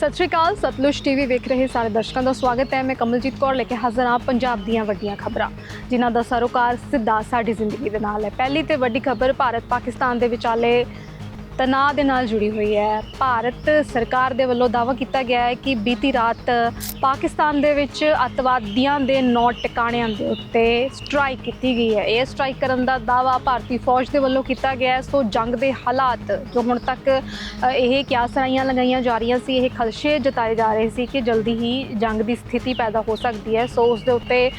ਸਤਿ ਸ਼੍ਰੀ ਅਕਾਲ, ਸਤਲੁਜ ਟੀਵੀ ਵੇਖ ਰਹੇ ਸਾਰੇ ਦਰਸ਼ਕਾਂ ਦਾ ਸਵਾਗਤ ਹੈ। ਮੈਂ ਕਮਲਜੀਤ ਕੌਰ ਲੈ ਕੇ ਹਾਜ਼ਰ ਹਾਂ ਪੰਜਾਬ ਦੀਆਂ ਵੱਡੀਆਂ ਖਬਰਾਂ। ਜਿਨ੍ਹਾਂ ਦਾ ਸਰੋਕਾਰ ਸਿੱਧਾ ਸਾਡੀ ਜ਼ਿੰਦਗੀ ਦੇ ਨਾਲ ਹੈ। ਪਹਿਲੀ ਤੇ ਵੱਡੀ ਖਬਰ ਭਾਰਤ ਪਾਕਿਸਤਾਨ ਦੇ ਵਿਚਾਲੇ ਤਣਾਅ ਦੇ ਨਾਲ ਜੁੜੀ ਹੋਈ ਹੈ। ਭਾਰਤ ਸਰਕਾਰ ਦੇ ਵੱਲੋਂ ਦਾਅਵਾ ਕੀਤਾ ਗਿਆ ਹੈ ਕਿ ਬੀਤੀ ਰਾਤ ਪਾਕਿਸਤਾਨ ਦੇ ਵਿੱਚ ਅੱਤਵਾਦੀਆਂ ਦੇ ਨੌ ਟਿਕਾਣਿਆਂ ਦੇ ਉੱਤੇ ਸਟ੍ਰਾਈਕ ਕੀਤੀ ਗਈ ਹੈ। ਇਹ ਸਟ੍ਰਾਈਕ ਕਰਨ ਦਾ ਦਾਅਵਾ ਭਾਰਤੀ ਫੌਜ ਦੇ ਵੱਲੋਂ ਕੀਤਾ ਗਿਆ ਹੈ। ਸੋ ਜੰਗ ਦੇ ਹਾਲਾਤ ਜੋ ਹੁਣ ਤੱਕ ਇਹ ਕਿਆਸਰਾਈਆਂ ਲਗਾਈਆਂ ਜਾ ਰਹੀਆਂ ਸੀ, ਇਹ ਖਦਸ਼ੇ ਜਤਾਏ ਜਾ ਰਹੇ ਸੀ ਕਿ ਜਲਦੀ ਹੀ ਜੰਗ ਦੀ ਸਥਿਤੀ ਪੈਦਾ ਹੋ ਸਕਦੀ ਹੈ। ਸੋ ਉਸ ਦੇ ਉੱਤੇ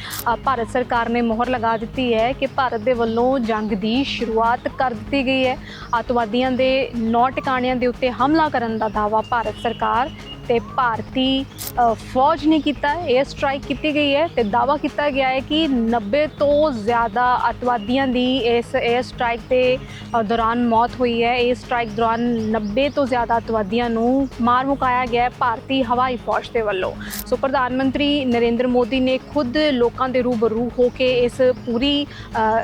ਭਾਰਤ ਸਰਕਾਰ ਨੇ ਮੋਹਰ ਲਗਾ ਦਿੱਤੀ ਹੈ ਕਿ ਭਾਰਤ ਦੇ ਵੱਲੋਂ ਜੰਗ ਦੀ ਸ਼ੁਰੂਆਤ ਕਰ ਦਿੱਤੀ ਗਈ ਹੈ। ਅੱਤਵਾਦੀਆਂ ਦੇ ਨੌ ਟਿਕਾਣਿਆਂ ਦੇ ਉੱਤੇ ਹਮਲਾ ਕਰਨ ਦਾ ਦਾਅਵਾ ਭਾਰਤ ਸਰਕਾਰ ਤੇ ਭਾਰਤੀ ਫੌਜ ਨੇ ਕੀਤਾ ਹੈ ਇਹ ਸਟ੍ਰਾਈਕ ਕੀਤੀ ਗਈ ਹੈ ਤੇ ਦਾਅਵਾ ਕੀਤਾ ਗਿਆ ਹੈ ਕਿ 90 ਤੋਂ ਜ਼ਿਆਦਾ ਅੱਤਵਾਦੀਆਂ ਦੀ ਇਸ 에ਅਰ ਸਟ੍ਰਾਈਕ ਦੇ ਦੌਰਾਨ ਮੌਤ ਹੋਈ ਹੈ। ਇਹ ਸਟ੍ਰਾਈਕ ਦੌਰਾਨ 90 ਤੋਂ ਜ਼ਿਆਦਾ ਅੱਤਵਾਦੀਆਂ ਨੂੰ ਮਾਰ ਮੁਕਾਇਆ ਗਿਆ ਹੈ ਭਾਰਤੀ ਹਵਾਈ ਫੌਜ ਦੇ ਵੱਲੋਂ। ਸੋ ਪ੍ਰਧਾਨ ਮੰਤਰੀ ਨਰਿੰਦਰ ਮੋਦੀ ਨੇ ਖੁਦ ਲੋਕਾਂ ਦੇ ਰੂਬਰੂ ਹੋ ਕੇ ਇਸ ਪੂਰੀ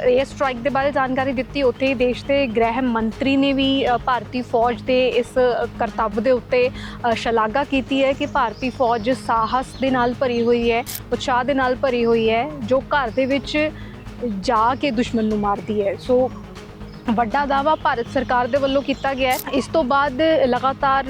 ਇਹ ਸਟ੍ਰਾਈਕ ਦੇ ਬਾਰੇ ਜਾਣਕਾਰੀ ਦਿੱਤੀ। ਉੱਥੇ ਦੇਸ਼ ਦੇ ਗ੍ਰਹਿ ਮੰਤਰੀ ਨੇ ਵੀ ਭਾਰਤੀ ਫੌਜ ਦੇ ਇਸ ਕਰਤੱਵ ਦੇ ਉੱਤੇ ਸ਼ਲਾਘਾ ਕੀਤੀ ਕੀਤੀ ਹੈ ਕਿ ਭਾਰਤੀ ਫੌਜ ਸਾਹਸ ਦੇ ਨਾਲ ਭਰੀ ਹੋਈ ਹੈ, ਉਤਸ਼ਾਹ ਦੇ ਨਾਲ ਭਰੀ ਹੋਈ ਹੈ, ਜੋ ਘਰ ਦੇ ਵਿੱਚ ਜਾ ਕੇ ਦੁਸ਼ਮਣ ਨੂੰ ਮਾਰਦੀ ਹੈ। ਸੋ ਵੱਡਾ ਦਾਅਵਾ ਭਾਰਤ ਸਰਕਾਰ ਦੇ ਵੱਲੋਂ ਕੀਤਾ ਗਿਆ ਹੈ। ਇਸ ਤੋਂ ਬਾਅਦ ਲਗਾਤਾਰ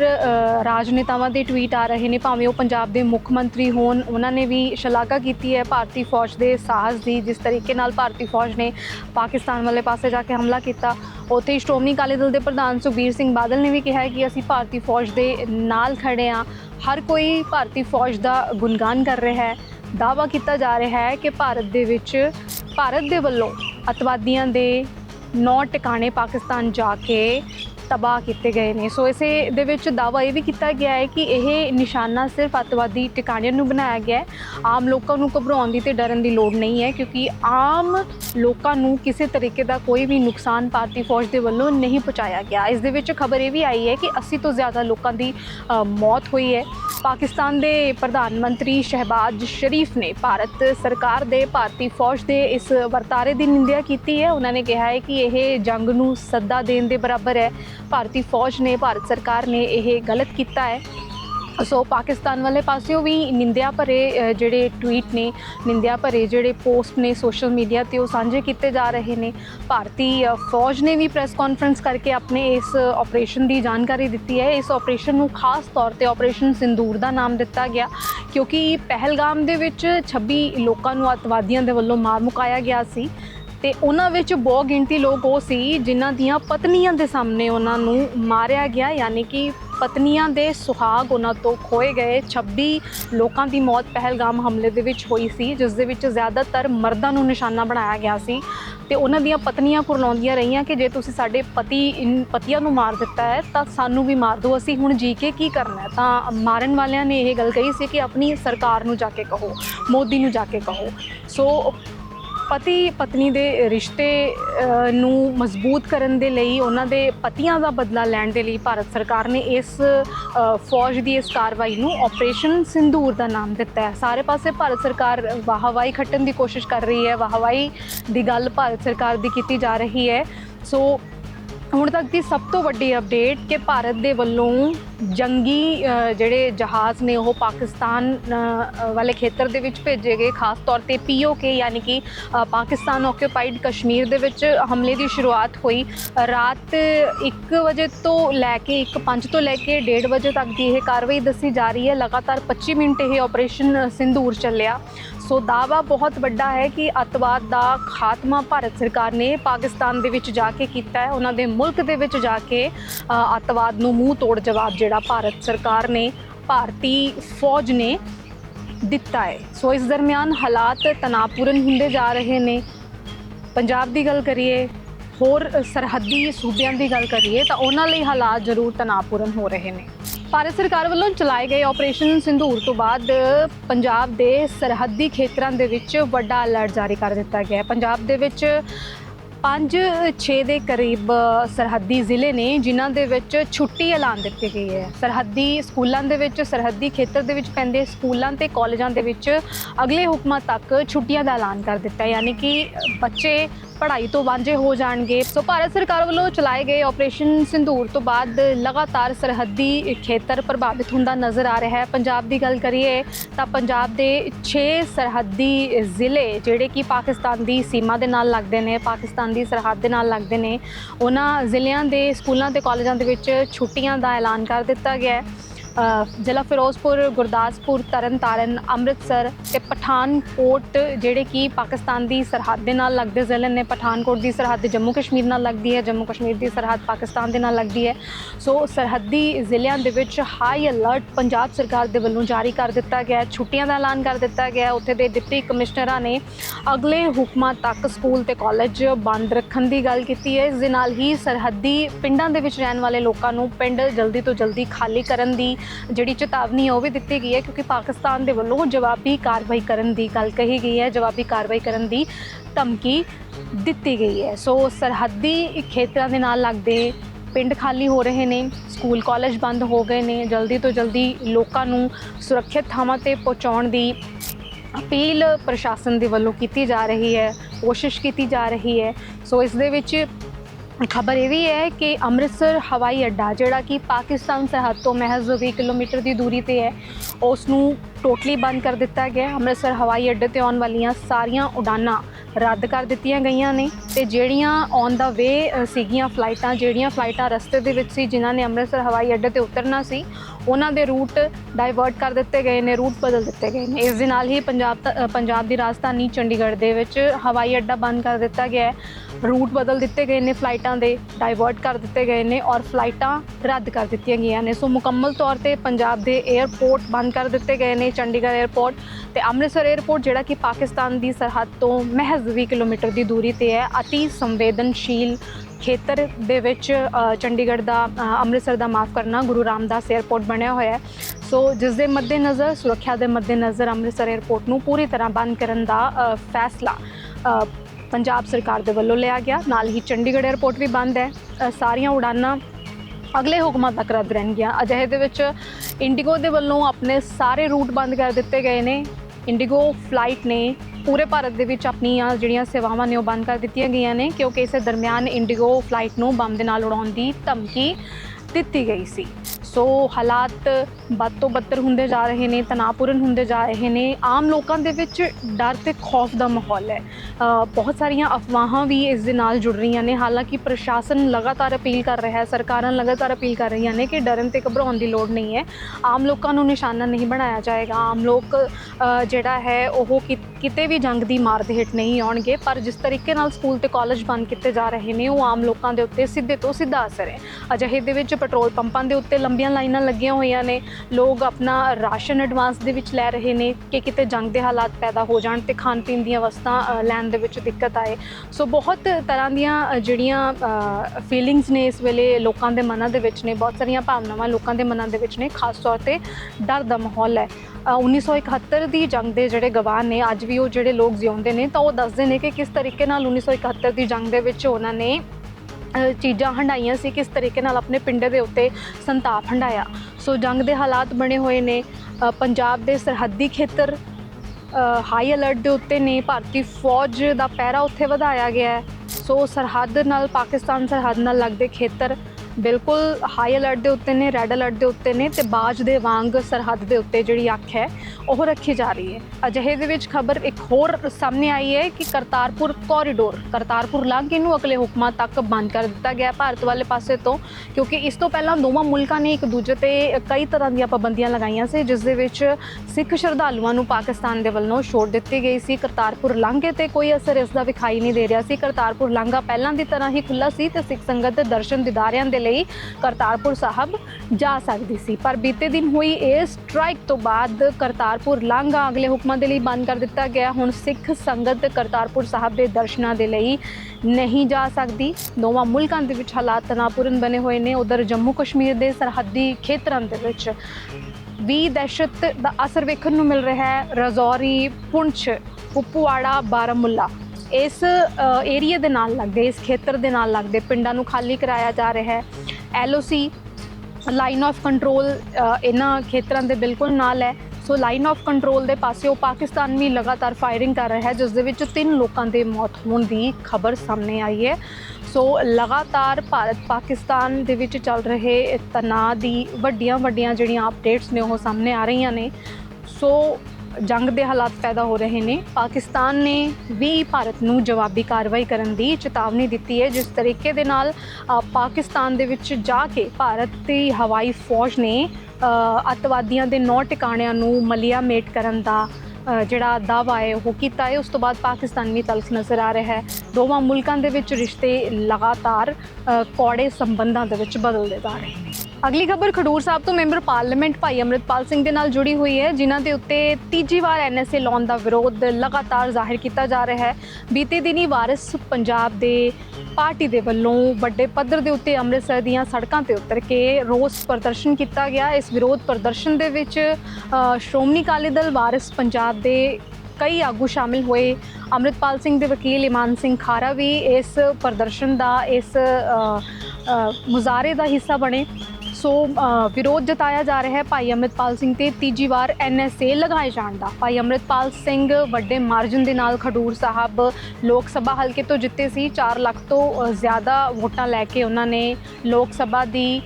ਰਾਜਨੇਤਾਵਾਂ ਦੇ ਟਵੀਟ ਆ ਰਹੇ ਨੇ, ਭਾਵੇਂ ਉਹ ਪੰਜਾਬ ਦੇ ਮੁੱਖ ਮੰਤਰੀ ਹੋਣ, ਉਹਨਾਂ ਨੇ ਵੀ ਸ਼ਲਾਘਾ ਕੀਤੀ ਹੈ ਭਾਰਤੀ ਫੌਜ ਦੇ ਸਾਹਸ ਦੀ, ਜਿਸ ਤਰੀਕੇ ਨਾਲ ਭਾਰਤੀ ਫੌਜ ਨੇ ਪਾਕਿਸਤਾਨ ਵਾਲੇ ਪਾਸੇ ਜਾ ਕੇ ਹਮਲਾ ਕੀਤਾ। ਉੱਥੇ ਹੀ ਸ਼੍ਰੋਮਣੀ ਅਕਾਲੀ ਦਲ ਦੇ ਪ੍ਰਧਾਨ ਸੁਖਬੀਰ ਸਿੰਘ ਬਾਦਲ ਨੇ ਵੀ ਕਿਹਾ ਹੈ ਕਿ ਅਸੀਂ ਭਾਰਤੀ ਫੌਜ ਦੇ ਨਾਲ ਖੜੇ ਹਾਂ। ਹਰ ਕੋਈ ਭਾਰਤੀ ਫੌਜ ਦਾ ਗੁਣਗਾਨ ਕਰ ਰਿਹਾ ਹੈ। ਦਾਅਵਾ ਕੀਤਾ ਜਾ ਰਿਹਾ ਹੈ ਕਿ ਭਾਰਤ ਦੇ ਵਿੱਚ, ਭਾਰਤ ਦੇ ਵੱਲੋਂ ਅਤਵਾਦੀਆਂ ਦੇ ਨੌ ਟਿਕਾਣੇ ਪਾਕਿਸਤਾਨ ਜਾ ਕੇ ਤਬਾਹ ਕੀਤੇ ਗਏ ਨੇ। ਸੋ ਇਸੇ ਦੇ ਵਿੱਚ ਦਾਵਾ ਇਹ ਵੀ ਕੀਤਾ ਗਿਆ ਹੈ ਕਿ ਇਹ ਨਿਸ਼ਾਨਾ ਸਿਰਫ ਅੱਤਵਾਦੀ ਟਿਕਾਣਿਆਂ ਨੂੰ ਬਣਾਇਆ ਗਿਆ ਹੈ। ਆਮ ਲੋਕਾਂ ਨੂੰ ਘਬਰਾਉਣ ਦੀ ਤੇ ਡਰਨ ਦੀ ਲੋੜ ਨਹੀਂ ਹੈ ਕਿਉਂਕਿ ਆਮ ਲੋਕਾਂ ਨੂੰ ਕਿਸੇ ਤਰੀਕੇ ਦਾ ਕੋਈ ਵੀ ਨੁਕਸਾਨ ਭਾਰਤੀ ਫੌਜ ਦੇ ਵੱਲੋਂ ਨਹੀਂ ਪਹੁੰਚਾਇਆ ਗਿਆ। ਇਸ ਦੇ ਵਿੱਚ ਖਬਰ ਇਹ ਵੀ ਆਈ ਹੈ ਕਿ 80 ਤੋਂ ਜ਼ਿਆਦਾ ਲੋਕਾਂ ਦੀ ਮੌਤ ਹੋਈ ਹੈ। ਪਾਕਿਸਤਾਨ ਦੇ ਪ੍ਰਧਾਨ ਮੰਤਰੀ ਸ਼ਹਿਬਾਜ਼ ਸ਼ਰੀਫ ਨੇ ਭਾਰਤ ਸਰਕਾਰ ਦੇ ਭਾਰਤੀ ਫੌਜ ਦੇ ਇਸ ਵਰਤਾਰੇ ਦੀ ਨਿੰਦਿਆ ਕੀਤੀ ਹੈ। ਉਹਨਾਂ ਨੇ ਕਿਹਾ ਹੈ ਕਿ ਇਹ ਜੰਗ ਨੂੰ ਸੱਦਾ ਦੇਣ ਦੇ ਬਰਾਬਰ ਹੈ। ਭਾਰਤੀ ਫੌਜ ਨੇ, ਭਾਰਤ ਸਰਕਾਰ ਨੇ ਇਹ ਗਲਤ ਕੀਤਾ ਹੈ। ਸੋ ਪਾਕਿਸਤਾਨ ਵਾਲੇ ਪਾਸਿਓਂ ਵੀ ਨਿੰਦਿਆ ਭਰੇ ਜਿਹੜੇ ਟਵੀਟ ਨੇ, ਨਿੰਦਿਆ ਭਰੇ ਜਿਹੜੇ ਪੋਸਟ ਨੇ ਸੋਸ਼ਲ ਮੀਡੀਆ ਤੇ ਉਹ ਸਾਂਝੇ ਕੀਤੇ ਜਾ ਰਹੇ ਨੇ। ਭਾਰਤੀ ਫੌਜ ਨੇ ਵੀ ਪ੍ਰੈਸ ਕਾਨਫਰੰਸ ਕਰਕੇ ਆਪਣੇ ਇਸ ਆਪਰੇਸ਼ਨ ਦੀ ਜਾਣਕਾਰੀ ਦਿੱਤੀ ਹੈ। ਇਸ ਆਪਰੇਸ਼ਨ ਨੂੰ ਖਾਸ ਤੌਰ ਤੇ ਆਪਰੇਸ਼ਨ ਸਿੰਦੂਰ ਦਾ ਨਾਮ ਦਿੱਤਾ ਗਿਆ, ਕਿਉਂਕਿ ਪਹਿਲਗਾਮ ਦੇ ਵਿੱਚ 26 ਲੋਕਾਂ ਨੂੰ ਅੱਤਵਾਦੀਆਂ ਦੇ ਵੱਲੋਂ ਮਾਰ ਮੁਕਾਇਆ ਗਿਆ ਸੀ। ਤੇ ਉਹਨਾਂ ਵਿੱਚ ਬਹੁ ਗਿਣਤੀ ਲੋਕ ਉਹ ਸੀ ਜਿਨ੍ਹਾਂ ਦੀਆਂ ਪਤਨੀਆਂ ਦੇ ਸਾਹਮਣੇ ਉਹਨਾਂ ਨੂੰ ਮਾਰਿਆ ਗਿਆ, ਯਾਨੀ ਕਿ ਪਤਨੀਆਂ ਦੇ ਸੁਹਾਗ ਉਹਨਾਂ ਤੋਂ ਖੋਏ ਗਏ। 26 ਲੋਕਾਂ ਦੀ ਮੌਤ ਪਹਿਲਗਾਮ ਹਮਲੇ ਦੇ ਵਿੱਚ ਹੋਈ ਸੀ, ਜਿਸ ਦੇ ਵਿੱਚ ਜ਼ਿਆਦਾਤਰ ਮਰਦਾਂ ਨੂੰ ਨਿਸ਼ਾਨਾ ਬਣਾਇਆ ਗਿਆ ਸੀ। ਤੇ ਉਹਨਾਂ ਦੀਆਂ ਪਤਨੀਆਂ ਕੁਰਲਾਉਂਦੀਆਂ ਰਹੀਆਂ ਕਿ ਜੇ ਤੁਸੀਂ ਸਾਡੇ ਪਤੀ ਇਨ ਪਤੀਆਂ ਨੂੰ ਮਾਰ ਦਿੱਤਾ ਹੈ, ਤਾਂ ਸਾਨੂੰ ਵੀ ਮਾਰ ਦਿਓ, ਅਸੀਂ ਹੁਣ ਜੀ ਕੇ ਕੀ ਕਰਨਾ ਹੈ? ਤਾਂ ਮਾਰਨ ਵਾਲਿਆਂ ਨੇ ਇਹ ਗੱਲ ਕਹੀ ਸੀ ਕਿ ਆਪਣੀ ਸਰਕਾਰ ਨੂੰ ਜਾ ਕੇ ਕਹੋ, ਮੋਦੀ ਨੂੰ ਜਾ ਕੇ ਕਹੋ। ਸੋ ਪਤੀ ਪਤਨੀ ਦੇ ਰਿਸ਼ਤੇ ਨੂੰ ਮਜ਼ਬੂਤ ਕਰਨ ਦੇ ਲਈ, ਉਹਨਾਂ ਦੇ ਪਤੀਆਂ ਦਾ ਬਦਲਾ ਲੈਣ ਦੇ ਲਈ ਭਾਰਤ ਸਰਕਾਰ ਨੇ ਇਸ ਫੌਜ ਦੀ ਇਸ ਕਾਰਵਾਈ ਨੂੰ ਆਪਰੇਸ਼ਨ ਸਿੰਦੂਰ ਦਾ ਨਾਮ ਦਿੱਤਾ ਹੈ। ਸਾਰੇ ਪਾਸੇ ਭਾਰਤ ਸਰਕਾਰ ਵਾਹਵਾਈ ਖੱਟਣ ਦੀ ਕੋਸ਼ਿਸ਼ ਕਰ ਰਹੀ ਹੈ ਵਾਹਵਾਈ ਦੀ ਗੱਲ ਭਾਰਤ ਸਰਕਾਰ ਦੀ ਕੀਤੀ ਜਾ ਰਹੀ ਹੈ। ਸੋ ਹੁਣ ਤੱਕ ਦੀ ਸਭ ਤੋਂ ਵੱਡੀ ਅਪਡੇਟ ਕਿ ਭਾਰਤ ਦੇ ਵੱਲੋਂ ਜੰਗੀ ਜਿਹੜੇ ਜਹਾਜ਼ ਨੇ ਉਹ ਪਾਕਿਸਤਾਨ ਵਾਲੇ ਖੇਤਰ ਦੇ ਵਿੱਚ ਭੇਜੇ ਗਏ ਖਾਸ ਤੌਰ ਤੇ ਪੀਓਕੇ ਯਾਨੀ ਕਿ ਪਾਕਿਸਤਾਨ ਆਕਿਊਪਾਈਡ ਕਸ਼ਮੀਰ ਦੇ ਵਿੱਚ ਹਮਲੇ ਦੀ ਸ਼ੁਰੂਆਤ ਹੋਈ। ਰਾਤ 1 ਵਜੇ ਤੋਂ ਲੈ ਕੇ 1:05 ਤੋਂ ਲੈ ਕੇ 1:30 ਵਜੇ ਤੱਕ ਦੀ ਇਹ ਕਾਰਵਾਈ ਦੱਸੀ ਜਾ ਰਹੀ ਹੈ। ਲਗਾਤਾਰ 25 ਮਿੰਟ ਇਹ ਆਪਰੇਸ਼ਨ ਸਿੰਦੂਰ ਚੱਲਿਆ। ਸੋ ਦਾਵਾ ਬਹੁਤ ਵੱਡਾ ਹੈ ਕਿ ਅੱਤਵਾਦ ਦਾ ਖਾਤਮਾ ਭਾਰਤ ਸਰਕਾਰ ਨੇ ਪਾਕਿਸਤਾਨ ਦੇ ਵਿੱਚ ਜਾ ਕੇ ਕੀਤਾ ਹੈ। ਉਹਨਾਂ ਦੇ ਮੁਲਕ ਦੇ ਵਿੱਚ ਜਾ ਕੇ ਅ, ਅੱਤਵਾਦ ਨੂੰ ਮੂੰਹ ਤੋੜ ਜਵਾਬ ਜਿਹੜਾ ਭਾਰਤ ਸਰਕਾਰ ਨੇ, ਭਾਰਤੀ ਫੌਜ ਨੇ ਦਿੱਤਾ ਹੈ। ਸੋ ਇਸ ਦਰਮਿਆਨ ਹਾਲਾਤ ਤਣਾਅਪੂਰਨ ਹੁੰਦੇ ਜਾ ਰਹੇ ਨੇ। ਪੰਜਾਬ ਦੀ ਗੱਲ ਕਰੀਏ, ਹੋਰ ਸਰਹੱਦੀ ਸੂਬਿਆਂ ਦੀ ਗੱਲ ਕਰੀਏ, ਤਾਂ ਉਹਨਾਂ ਲਈ ਹਾਲਾਤ ਜ਼ਰੂਰ ਤਣਾਅਪੂਰਨ ਹੋ ਰਹੇ ਨੇ। ਭਾਰਤ ਸਰਕਾਰ ਵੱਲੋਂ ਚਲਾਏ ਗਏ ਆਪਰੇਸ਼ਨ ਸਿੰਧੂਰ ਤੋਂ ਬਾਅਦ ਪੰਜਾਬ ਦੇ ਸਰਹੱਦੀ ਖੇਤਰਾਂ ਦੇ ਵਿੱਚ ਵੱਡਾ ਅਲਰਟ ਜਾਰੀ ਕਰ ਦਿੱਤਾ ਗਿਆ ਹੈ। ਪੰਜਾਬ ਦੇ ਵਿੱਚ 5-6 ਦੇ ਕਰੀਬ ਸਰਹੱਦੀ ਜ਼ਿਲ੍ਹੇ ਨੇ ਜਿਨ੍ਹਾਂ ਦੇ ਵਿੱਚ ਛੁੱਟੀ ਐਲਾਨ ਦਿੱਤੀ ਗਈ ਹੈ। ਸਰਹੱਦੀ ਸਕੂਲਾਂ ਦੇ ਵਿੱਚ, ਸਰਹੱਦੀ ਖੇਤਰ ਦੇ ਵਿੱਚ ਪੈਂਦੇ ਸਕੂਲਾਂ ਤੇ ਕਾਲਜਾਂ ਦੇ ਵਿੱਚ ਅਗਲੇ ਹੁਕਮਾਂ ਤੱਕ ਛੁੱਟੀਆਂ ਦਾ ਐਲਾਨ ਕਰ ਦਿੱਤਾ ਹੈ। ਯਾਨੀ ਕਿ ਬੱਚੇ ਪੜ੍ਹਾਈ ਤੋਂ ਵਾਂਝੇ ਹੋ ਜਾਣਗੇ। ਸੋ ਭਾਰਤ ਸਰਕਾਰ ਵੱਲੋਂ ਚਲਾਏ ਗਏ ਆਪਰੇਸ਼ਨ ਸਿੰਧੂਰ ਤੋਂ ਬਾਅਦ ਲਗਾਤਾਰ ਸਰਹੱਦੀ ਖੇਤਰ ਪ੍ਰਭਾਵਿਤ ਹੁੰਦਾ ਨਜ਼ਰ ਆ ਰਿਹਾ ਹੈ। ਪੰਜਾਬ ਦੀ ਗੱਲ ਕਰੀਏ ਤਾਂ ਪੰਜਾਬ ਦੇ 6 ਸਰਹੱਦੀ ਜ਼ਿਲ੍ਹੇ ਜਿਹੜੇ ਕਿ ਪਾਕਿਸਤਾਨ ਦੀ ਸੀਮਾ ਦੇ ਨਾਲ ਲੱਗਦੇ ਨੇ, ਪਾਕਿਸਤਾਨ ਦੀ ਸਰਹੱਦ ਦੇ ਨਾਲ ਲੱਗਦੇ ਨੇ। ਉਹਨਾਂ ਜ਼ਿਲ੍ਹਿਆਂ ਦੇ, ਸਕੂਲਾਂ ਤੇ ਕਾਲਜਾਂ ਦੇ ਵਿੱਚ ਛੁੱਟੀਆਂ ਦਾ ਐਲਾਨ ਕਰ ਦਿੱਤਾ ਗਿਆ ਹੈ। ਜ਼ਿਲ੍ਹਾ ਫਿਰੋਜ਼ਪੁਰ, ਗੁਰਦਾਸਪੁਰ, ਤਰਨਤਾਰਨ, ਅੰਮ੍ਰਿਤਸਰ ਤੇ ਪਠਾਨਕੋਟ, ਜਿਹੜੇ ਕਿ ਪਾਕਿਸਤਾਨ ਦੀ ਸਰਹੱਦ ਦੇ ਨਾਲ ਲੱਗਦੇ ਜ਼ਿਲ੍ਹੇ ਨੇ। ਪਠਾਨਕੋਟ ਦੀ ਸਰਹੱਦ ਜੰਮੂ ਕਸ਼ਮੀਰ ਨਾਲ ਲੱਗਦੀ ਹੈ, ਜੰਮੂ ਕਸ਼ਮੀਰ ਦੀ ਸਰਹੱਦ ਪਾਕਿਸਤਾਨ ਦੇ ਨਾਲ ਲੱਗਦੀ ਹੈ। ਸੋ ਸਰਹੱਦੀ ਜ਼ਿਲ੍ਹਿਆਂ ਦੇ ਵਿੱਚ ਹਾਈ ਅਲਰਟ ਪੰਜਾਬ ਸਰਕਾਰ ਦੇ ਵੱਲੋਂ ਜਾਰੀ ਕਰ ਦਿੱਤਾ ਗਿਆ ਹੈ। ਛੁੱਟੀਆਂ ਦਾ ਐਲਾਨ ਕਰ ਦਿੱਤਾ ਗਿਆ ਹੈ। ਉੱਥੇ ਦੇ ਡਿਪਟੀ ਕਮਿਸ਼ਨਰਾਂ ਨੇ ਅਗਲੇ ਹੁਕਮਾਂ ਤੱਕ ਸਕੂਲ ਤੇ ਕਾਲਜ ਬੰਦ ਰੱਖਣ ਦੀ ਗੱਲ ਕੀਤੀ ਹੈ। ਇਸ ਦੇ ਨਾਲ ਹੀ ਸਰਹੱਦੀ ਪਿੰਡਾਂ ਦੇ ਵਿੱਚ ਰਹਿਣ ਵਾਲੇ ਲੋਕਾਂ ਨੂੰ ਪਿੰਡ ਜਲਦੀ ਤੋਂ ਜਲਦੀ ਖਾਲੀ ਕਰਨ ਦੀ ਜਿਹੜੀ ਚੇਤਾਵਨੀ ਹੈ ਉਹ ਵੀ ਦਿੱਤੀ ਗਈ ਹੈ, ਕਿਉਂਕਿ ਪਾਕਿਸਤਾਨ ਦੇ ਵੱਲੋਂ ਜਵਾਬੀ ਕਾਰਵਾਈ ਕਰਨ ਦੀ ਗੱਲ ਕਹੀ ਗਈ ਹੈ, ਜਵਾਬੀ ਕਾਰਵਾਈ ਕਰਨ ਦੀ ਧਮਕੀ ਦਿੱਤੀ ਗਈ ਹੈ। ਸੋ ਸਰਹੱਦੀ ਖੇਤਰਾਂ ਦੇ ਨਾਲ ਲੱਗਦੇ ਪਿੰਡ ਖਾਲੀ ਹੋ ਰਹੇ ਨੇ, ਸਕੂਲ ਕਾਲਜ ਬੰਦ ਹੋ ਗਏ ਨੇ, ਜਲਦੀ ਤੋਂ ਜਲਦੀ ਲੋਕਾਂ ਨੂੰ ਸੁਰੱਖਿਅਤ ਥਾਵਾਂ ਤੇ ਪਹੁੰਚਾਉਣ ਦੀ ਅਪੀਲ ਪ੍ਰਸ਼ਾਸਨ ਦੇ ਵੱਲੋਂ ਕੀਤੀ ਜਾ ਰਹੀ ਹੈ, ਕੋਸ਼ਿਸ਼ ਕੀਤੀ ਜਾ ਰਹੀ ਹੈ। ਸੋ ਇਸ ਦੇ ਵਿੱਚ ਖਬਰ ਇਹ ਵੀ ਹੈ ਕਿ ਅੰਮ੍ਰਿਤਸਰ ਹਵਾਈ ਅੱਡਾ, ਜਿਹੜਾ ਕਿ ਪਾਕਿਸਤਾਨ ਸਰਹੱਦ ਤੋਂ ਮਹਿਜ਼ 20 ਕਿਲੋਮੀਟਰ ਦੀ ਦੂਰੀ ਤੇ ਹੈ, ਉਸ ਨੂੰ ਟੋਟਲੀ ਬੰਦ ਕਰ ਦਿੱਤਾ ਗਿਆ ਅੰਮ੍ਰਿਤਸਰ ਹਵਾਈ ਅੱਡੇ ਤੇ ਆਉਣ ਵਾਲੀਆਂ ਸਾਰੀਆਂ ਉਡਾਨਾਂ ਰੱਦ ਕਰ ਦਿੱਤੀਆਂ ਗਈਆਂ ਨੇ ਤੇ ਜਿਹੜੀਆਂ ਔਨ ਦਾ ਵੇ ਸੀਗੀਆਂ ਫਲਾਈਟਾਂ ਜਿਹੜੀਆਂ ਫਲਾਈਟਾਂ ਰਸਤੇ ਦੇ ਵਿੱਚ ਸੀ, ਜਿਨ੍ਹਾਂ ਨੇ ਅੰਮ੍ਰਿਤਸਰ ਹਵਾਈ ਅੱਡੇ ਤੇ ਉਤਰਨਾ ਸੀ ਉਹਨਾਂ ਦੇ ਰੂਟ ਡਾਈਵਰਟ ਕਰ ਦਿੱਤੇ ਗਏ ਨੇ ਰੂਟ ਬਦਲ ਦਿੱਤੇ ਗਏ ਨੇ। ਇਸ ਦੇ ਨਾਲ ਹੀ ਪੰਜਾਬ ਪੰਜਾਬ ਦੀ ਰਾਜਧਾਨੀ ਚੰਡੀਗੜ੍ਹ ਦੇ ਵਿੱਚ ਹਵਾਈ ਅੱਡਾ ਬੰਦ ਕਰ ਦਿੱਤਾ ਗਿਆ ਹੈ। ਰੂਟ ਬਦਲ ਦਿੱਤੇ ਗਏ ਨੇ ਫਲਾਈਟਾਂ ਦੇ ਡਾਈਵਰਟ ਕਰ ਦਿੱਤੇ ਗਏ ਨੇ ਔਰ ਫਲਾਈਟਾਂ ਰੱਦ ਕਰ ਦਿੱਤੀਆਂ ਗਈਆਂ ਨੇ। ਸੋ ਮੁਕੰਮਲ ਤੌਰ ਤੇ ਪੰਜਾਬ ਦੇ 에ਅਰਪੋਰਟ ਬੰਦ ਕਰ ਦਿੱਤੇ ਗਏ ਨੇ, ਚੰਡੀਗੜ੍ਹ 에ਅਰਪੋਰਟ ਤੇ ਅੰਮ੍ਰਿਤਸਰ 에ਅਰਪੋਰਟ ਜਿਹੜਾ ਕਿ ਪਾਕਿਸਤਾਨ ਦੀ ਸਰਹੱਦ ਤੋਂ ਮਹਿਜ਼ 20 ਕਿਲੋਮੀਟਰ ਦੀ ਦੂਰੀ ਤੇ ਹੈ। ਅਤੀ ਸੰਵੇਦਨਸ਼ੀਲ ਖੇਤਰ ਦੇ ਵਿੱਚ ਚੰਡੀਗੜ੍ਹ ਦਾ ਅੰਮ੍ਰਿਤਸਰ ਦਾ ਮਾਫ ਕਰਨਾ ਗੁਰੂ ਰਾਮਦਾਸ 에ਅਰਪੋਰਟ ਬਣਿਆ ਹੋਇਆ ਹੈ। ਸੋ ਜਿਸ ਦੇ ਮੱਦੇਨਜ਼ਰ, ਸੁਰੱਖਿਆ ਦੇ ਮੱਦੇਨਜ਼ਰ ਅੰਮ੍ਰਿਤਸਰ 에ਅਰਪੋਰਟ ਨੂੰ ਪੂਰੀ ਤਰ੍ਹਾਂ ਬੰਦ ਕਰਨ ਦਾ ਫੈਸਲਾ ਪੰਜਾਬ ਸਰਕਾਰ ਦੇ ਵੱਲੋਂ ਲਿਆ ਗਿਆ। ਨਾਲ ਹੀ ਚੰਡੀਗੜ੍ਹ 에ਅਰਪੋਰਟ ਵੀ ਬੰਦ ਹੈ। ਸਾਰੀਆਂ ਉਡਾਨਾਂ ਅਗਲੇ ਹੁਕਮਾਂ ਤੱਕ ਰੱਦ ਰਹਿਣਗੀਆਂ। ਅਜਿਹੇ ਦੇ ਵਿੱਚ, ਇੰਡੀਗੋ ਦੇ ਵੱਲੋਂ ਆਪਣੇ ਸਾਰੇ ਰੂਟ ਬੰਦ ਕਰ ਦਿੱਤੇ ਗਏ ਨੇ। ਇੰਡੀਗੋ ਫਲਾਈਟ ਨੇ ਪੂਰੇ ਭਾਰਤ ਦੇ ਵਿੱਚ ਆਪਣੀਆਂ ਜਿਹੜੀਆਂ ਸੇਵਾਵਾਂ ਨੇ ਉਹ ਬੰਦ ਕਰ ਦਿੱਤੀਆਂ ਗਈਆਂ ਨੇ, ਕਿਉਂਕਿ ਇਸੇ ਦਰਮਿਆਨ ਇੰਡੀਗੋ ਫਲਾਈਟ ਨੂੰ ਬੰਬ ਦੇ ਨਾਲ ਉਡਾਉਣ ਦੀ ਧਮਕੀ ਦਿੱਤੀ ਗਈ ਸੀ। ਸੋ ਹਾਲਾਤ ਬਦ ਤੋਂ ਬੱਤਰ ਹੁੰਦੇ ਜਾ ਰਹੇ ਨੇ, ਤਣਾਅਪੂਰਨ ਹੁੰਦੇ ਜਾ ਰਹੇ ਨੇ। ਆਮ ਲੋਕਾਂ ਦੇ ਵਿੱਚ ਡਰ ਤੇ ਖੌਫ ਦਾ ਮਾਹੌਲ ਹੈ। ਬਹੁਤ ਸਾਰੀਆਂ ਅਫਵਾਹਾਂ ਵੀ ਇਸ ਦੇ ਨਾਲ ਜੁੜ ਰਹੀਆਂ ਨੇ। ਹਾਲਾਂਕਿ ਪ੍ਰਸ਼ਾਸਨ ਲਗਾਤਾਰ ਅਪੀਲ ਕਰ ਰਿਹਾ ਹੈ, ਸਰਕਾਰਾਂ ਲਗਾਤਾਰ ਅਪੀਲ ਕਰ ਰਹੀਆਂ ਨੇ ਕਿ ਡਰਨ ਤੇ ਘਬਰਾਉਣ ਦੀ ਲੋੜ ਨਹੀਂ ਹੈ। ਆਮ ਲੋਕਾਂ ਨੂੰ ਨਿਸ਼ਾਨਾ ਨਹੀਂ ਬਣਾਇਆ ਜਾਏਗਾ। ਆਮ ਲੋਕ ਜਿਹੜਾ ਹੈ ਉਹ ਕਿ- ਕਿਤੇ ਵੀ ਜੰਗ ਦੀ ਮਾਰ ਦੇ ਹੇਠ ਨਹੀਂ ਆਉਣਗੇ, ਪਰ ਜਿਸ ਤਰੀਕੇ ਨਾਲ ਸਕੂਲ ਤੇ ਕਾਲਜ ਬੰਦ ਕੀਤੇ ਜਾ ਰਹੇ ਨੇ, ਉਹ ਆਮ ਲੋਕਾਂ ਦੇ ਉੱਤੇ ਸਿੱਧੇ ਤੋਂ ਸਿੱਧਾ ਅਸਰ ਹੈ। ਅਜਿਹੇ ਦੇ ਵਿੱਚ ਪੈਟਰੋਲ ਪੰਪਾਂ ਦੇ ਉੱਤੇ ਲੰਬੀਆਂ ਲਾਈਨਾਂ ਲੱਗੀਆਂ ਹੋਈਆਂ ਨੇ। ਲੋਕ ਆਪਣਾ ਰਾਸ਼ਨ ਐਡਵਾਂਸ ਦੇ ਵਿੱਚ ਲੈ ਰਹੇ ਨੇ ਕਿ ਕਿਤੇ ਜੰਗ ਦੇ ਹਾਲਾਤ ਪੈਦਾ ਹੋ ਜਾਣ ਤੇ ਖਾਣ ਪੀਣ ਦੀਆਂ ਵਸਤਾਂ ਲੈਣ ਦੇ ਵਿੱਚ ਦਿੱਕਤ ਆਏ। ਸੋ ਬਹੁਤ ਤਰ੍ਹਾਂ ਦੀਆਂ ਜਿਹੜੀਆਂ ਫੀਲਿੰਗਸ ਨੇ ਇਸ ਵੇਲੇ ਲੋਕਾਂ ਦੇ ਮਨਾਂ ਦੇ ਵਿੱਚ ਨੇ ਬਹੁਤ ਸਾਰੀਆਂ ਭਾਵਨਾਵਾਂ ਲੋਕਾਂ ਦੇ ਮਨਾਂ ਦੇ ਵਿੱਚ ਨੇ ਖਾਸ ਤੌਰ ਤੇ ਡਰ ਦਾ ਮਾਹੌਲ ਹੈ। ਅ, 1971 ਦੀ ਜੰਗ ਦੇ ਜਿਹੜੇ ਗਵਾਹ ਨੇ ਅੱਜ ਵੀ ਉਹ ਜਿਹੜੇ ਲੋਕ ਜਿਉਂਦੇ ਨੇ ਤਾਂ ਉਹ ਦੱਸਦੇ ਨੇ ਕਿ ਕਿਸ ਤਰੀਕੇ ਨਾਲ 1971 ਦੀ ਜੰਗ ਦੇ ਵਿੱਚ ਉਹਨਾਂ ਨੇ ਚੀਜ਼ਾਂ ਹੰਡਾਈਆਂ ਸੀ, ਕਿਸ ਤਰੀਕੇ ਨਾਲ ਆਪਣੇ ਪਿੰਡ ਦੇ ਉੱਤੇ ਸੰਤਾਪ ਹੰਡਾਇਆ। ਸੋ ਜੰਗ ਦੇ ਹਾਲਾਤ ਬਣੇ ਹੋਏ ਨੇ। ਪੰਜਾਬ ਦੇ ਸਰਹੱਦੀ ਖੇਤਰ ਹਾਈ ਅਲਰਟ ਦੇ ਉੱਤੇ ਨੇ। ਭਾਰਤੀ ਫੌਜ ਦਾ ਪਹਿਰਾ ਉੱਥੇ ਵਧਾਇਆ ਗਿਆ ਹੈ। ਸੋ ਸਰਹੱਦ ਨਾਲ, ਪਾਕਿਸਤਾਨ ਸਰਹੱਦ ਨਾਲ ਲੱਗਦੇ ਖੇਤਰ ਬਿਲਕੁਲ ਹਾਈ ਅਲਰਟ ਦੇ ਉੱਤੇ ਨੇ ਰੈੱਡ ਅਲਰਟ ਦੇ ਉੱਤੇ ਨੇ ਤੇ ਬਾਜ ਦੇ ਵਾਂਗ ਸਰਹੱਦ ਦੇ ਉੱਤੇ ਜਿਹੜੀ ਅੱਖ ਹੈ, ਉਹ ਰੱਖੀ ਜਾ ਰਹੀ ਹੈ। ਅਜਿਹੇ ਦੇ ਵਿੱਚ ਖਬਰ ਇੱਕ ਹੋਰ ਸਾਹਮਣੇ ਆਈ ਹੈ ਕਿ ਕਰਤਾਰਪੁਰ ਕੋਰੀਡੋਰ ਕਰਤਾਰਪੁਰ ਲਾਂਘੇ ਨੂੰ ਅਗਲੇ ਹੁਕਮਾਂ ਤੱਕ ਬੰਦ ਕਰ ਦਿੱਤਾ ਗਿਆ ਭਾਰਤ ਵਾਲੇ ਪਾਸੇ ਤੋਂ, ਕਿਉਂਕਿ ਇਸ ਤੋਂ ਪਹਿਲਾਂ ਦੋਵਾਂ ਮੁਲਕਾਂ ਨੇ ਇੱਕ ਦੂਜੇ ਤੇ ਕਈ ਤਰ੍ਹਾਂ ਦੀਆਂ ਪਾਬੰਦੀਆਂ ਲਗਾਈਆਂ ਸੀ, ਜਿਸ ਦੇ ਵਿੱਚ ਸਿੱਖ ਸ਼ਰਧਾਲੂਆਂ ਨੂੰ ਪਾਕਿਸਤਾਨ ਦੇ ਵੱਲੋਂ ਛੋੜ ਦਿੱਤੀ ਗਈ ਸੀ। ਕਰਤਾਰਪੁਰ ਲਾਂਘੇ ਤੇ ਕੋਈ ਅਸਰ ਇਸ ਦਾ ਵਿਖਾਈ ਨਹੀਂ ਦੇ ਰਿਹਾ ਸੀ। ਕਰਤਾਰਪੁਰ ਲਾਂਘਾ ਪਹਿਲਾਂ ਦੀ ਤਰ੍ਹਾਂ ਹੀ ਖੁੱਲਾ ਸੀ ਤੇ ਸਿੱਖ ਸੰਗਤ ਦੇ ਦਰਸ਼ਨ ਦਿਦਾਰਿਆਂ ਦੇ ਲਈ ਕਰਤਾਰਪੁਰ ਸਾਹਿਬ ਜਾ ਸਕਦੀ ਸੀ। ਪਰ ਬੀਤੇ ਦਿਨ ਹੋਈ ਇਸ ਸਟ੍ਰਾਈਕ ਤੋਂ ਬਾਅਦ ਕਰਤਾਰਪੁਰ ਲਾਂਘਾ ਅਗਲੇ ਹੁਕਮਾਂ ਦੇ ਲਈ ਬੰਦ ਕਰ ਦਿੱਤਾ ਗਿਆ। ਹੁਣ ਸਿੱਖ ਸੰਗਤ ਕਰਤਾਰਪੁਰ ਸਾਹਿਬ ਦੇ ਦਰਸ਼ਨਾਂ ਦੇ ਲਈ ਨਹੀਂ ਜਾ ਸਕਦੀ। ਦੋਵਾਂ ਮੁਲਕਾਂ ਦੇ ਵਿੱਚ ਹਾਲਾਤ ਤਣਾਅਪੂਰਨ ਬਣੇ ਹੋਏ ਨੇ। ਉਧਰ ਜੰਮੂ ਕਸ਼ਮੀਰ ਦੇ ਸਰਹੱਦੀ ਖੇਤਰਾਂ ਦੇ ਵਿੱਚ ਵੀ ਦਹਿਸ਼ਤ ਦਾ ਅਸਰ ਵੇਖਣ ਨੂੰ ਮਿਲ ਰਿਹਾ ਹੈ। ਰਜ਼ੌਰੀ, ਪੁੰਛ ਕੁਪਵਾੜਾ ਬਾਰਾਮੁੱਲਾ। ਇਸ ਏਰੀਆ ਦੇ ਨਾਲ ਲੱਗਦੇ, ਇਸ ਖੇਤਰ ਦੇ ਨਾਲ ਲੱਗਦੇ, ਪਿੰਡਾਂ ਨੂੰ ਖਾਲੀ ਕਰਾਇਆ ਜਾ ਰਿਹਾ ਹੈ। ਐਲਓਸੀ ਲਾਈਨ ਆਫ ਕੰਟਰੋਲ ਇਹਨਾਂ ਖੇਤਰਾਂ ਦੇ ਬਿਲਕੁਲ ਨਾਲ ਹੈ। ਸੋ ਲਾਈਨ ਆਫ ਕੰਟਰੋਲ ਦੇ ਪਾਸੇ ਉਹ ਪਾਕਿਸਤਾਨ ਵੀ ਲਗਾਤਾਰ ਫਾਇਰਿੰਗ ਕਰ ਰਿਹਾ ਹੈ, ਜਿਸ ਦੇ ਵਿੱਚ ਤਿੰਨ ਲੋਕਾਂ ਦੇ ਮੌਤ ਹੋਣ ਦੀ ਖਬਰ ਸਾਹਮਣੇ ਆਈ ਹੈ। ਸੋ ਲਗਾਤਾਰ ਭਾਰਤ ਪਾਕਿਸਤਾਨ ਦੇ ਵਿੱਚ ਚੱਲ ਰਹੇ ਤਣਾਅ ਦੀ ਵੱਡੀਆਂ ਵੱਡੀਆਂ ਜਿਹੜੀਆਂ ਅਪਡੇਟਸ ਨੇ ਉਹ ਸਾਹਮਣੇ ਆ ਰਹੀਆਂ ਨੇ। ਸੋ ਜੰਗ ਦੇ ਹਾਲਾਤ ਪੈਦਾ ਹੋ ਰਹੇ ਨੇ। ਪਾਕਿਸਤਾਨ ਨੇ ਵੀ ਭਾਰਤ ਨੂੰ ਜਵਾਬੀ ਕਾਰਵਾਈ ਕਰਨ ਦੀ ਚੇਤਾਵਨੀ ਦਿੱਤੀ ਹੈ। ਜਿਸ ਤਰੀਕੇ ਦੇ ਨਾਲ ਪਾਕਿਸਤਾਨ ਦੇ ਵਿੱਚ ਜਾ ਕੇ ਭਾਰਤ ਦੀ ਹਵਾਈ ਫੌਜ ਨੇ ਅ, ਅੱਤਵਾਦੀਆਂ ਦੇ ਨੌ ਟਿਕਾਣਿਆਂ ਨੂੰ ਮਲਿਆ ਮੇਟ ਕਰਨ ਦਾ ਜਿਹੜਾ ਦਾਅਵਾ ਹੈ ਉਹ ਕੀਤਾ ਹੈ। ਉਸ ਤੋਂ ਬਾਅਦ ਪਾਕਿਸਤਾਨ ਵੀ ਤਲਖ ਨਜ਼ਰ ਆ ਰਿਹਾ ਹੈ। ਦੋਵਾਂ ਮੁਲਕਾਂ ਦੇ ਵਿੱਚ ਰਿਸ਼ਤੇ ਲਗਾਤਾਰ ਅ, ਕੌੜੇ ਸੰਬੰਧਾਂ ਦੇ ਵਿੱਚ ਬਦਲਦੇ ਜਾ ਰਹੇ ਨੇ। ਅਗਲੀ ਖਬਰ ਖਡੂਰ ਸਾਹਿਬ ਤੋਂ ਮੈਂਬਰ ਪਾਰਲੀਮੈਂਟ ਭਾਈ ਅਮਰਿਤਪਾਲ ਸਿੰਘ ਦੇ ਨਾਲ ਜੁੜੀ ਹੋਈ ਹੈ ਜਿਨ੍ਹਾਂ ਦੇ ਉੱਤੇ ਤੀਜੀ ਵਾਰ ਐਨਐਸਏ ਲਾਉਣ ਦਾ ਵਿਰੋਧ ਲਗਾਤਾਰ ਜ਼ਾਹਿਰ ਕੀਤਾ ਜਾ ਰਿਹਾ ਹੈ। ਬੀਤੇ ਦਿਨੀ ਵਾਰਿਸ ਪੰਜਾਬ ਦੇ ਪਾਰਟੀ ਦੇ ਵੱਲੋਂ ਵੱਡੇ ਪੱਧਰ ਦੇ ਉੱਤੇ ਅੰਮ੍ਰਿਤਸਰ ਦੀਆਂ ਸੜਕਾਂ ਤੇ ਉਤਰ ਕੇ ਰੋਸ ਪ੍ਰਦਰਸ਼ਨ ਕੀਤਾ ਗਿਆ। ਇਸ ਵਿਰੋਧ ਪ੍ਰਦਰਸ਼ਨ ਦੇ ਵਿੱਚ ਸ਼੍ਰੋਮਣੀ ਅਕਾਲੀ ਦਲ ਵਾਰਿਸ ਪੰਜਾਬ ਦੇ ਕਈ ਆਗੂ ਸ਼ਾਮਿਲ ਹੋਏ। ਅੰਮ੍ਰਿਤਪਾਲ ਸਿੰਘ ਦੇ ਵਕੀਲ ਇਮਾਨ ਸਿੰਘ ਖਾਰਾ ਵੀ ਇਸ ਪ੍ਰਦਰਸ਼ਨ ਦਾ ਇਸ ਅ, ਮੁਜ਼ਾਹਰੇ ਦਾ ਹਿੱਸਾ ਬਣੇ। ਸੋ ਵਿਰੋਧ ਜਤਾਇਆ ਜਾ ਰਿਹਾ ਹੈ ਭਾਈ ਅੰਮ੍ਰਿਤਪਾਲ ਸਿੰਘ ਤੇ ਤੀਜੀ ਵਾਰ ਐਨਐਸਏ ਲਗਾਏ ਜਾਣ ਦਾ। ਭਾਈ ਅੰਮ੍ਰਿਤਪਾਲ ਸਿੰਘ ਵੱਡੇ ਮਾਰਜਨ ਦੇ ਨਾਲ ਖਡੂਰ ਸਾਹਿਬ ਲੋਕ ਸਭਾ ਹਲਕੇ ਤੋਂ ਜਿੱਤੇ ਸੀ। 4 ਲੱਖ ਤੋਂ ਜ਼ਿਆਦਾ ਵੋਟਾਂ ਲੈ ਕੇ ਉਹਨਾਂ ਨੇ ਲੋਕ ਸਭਾ ਦੀ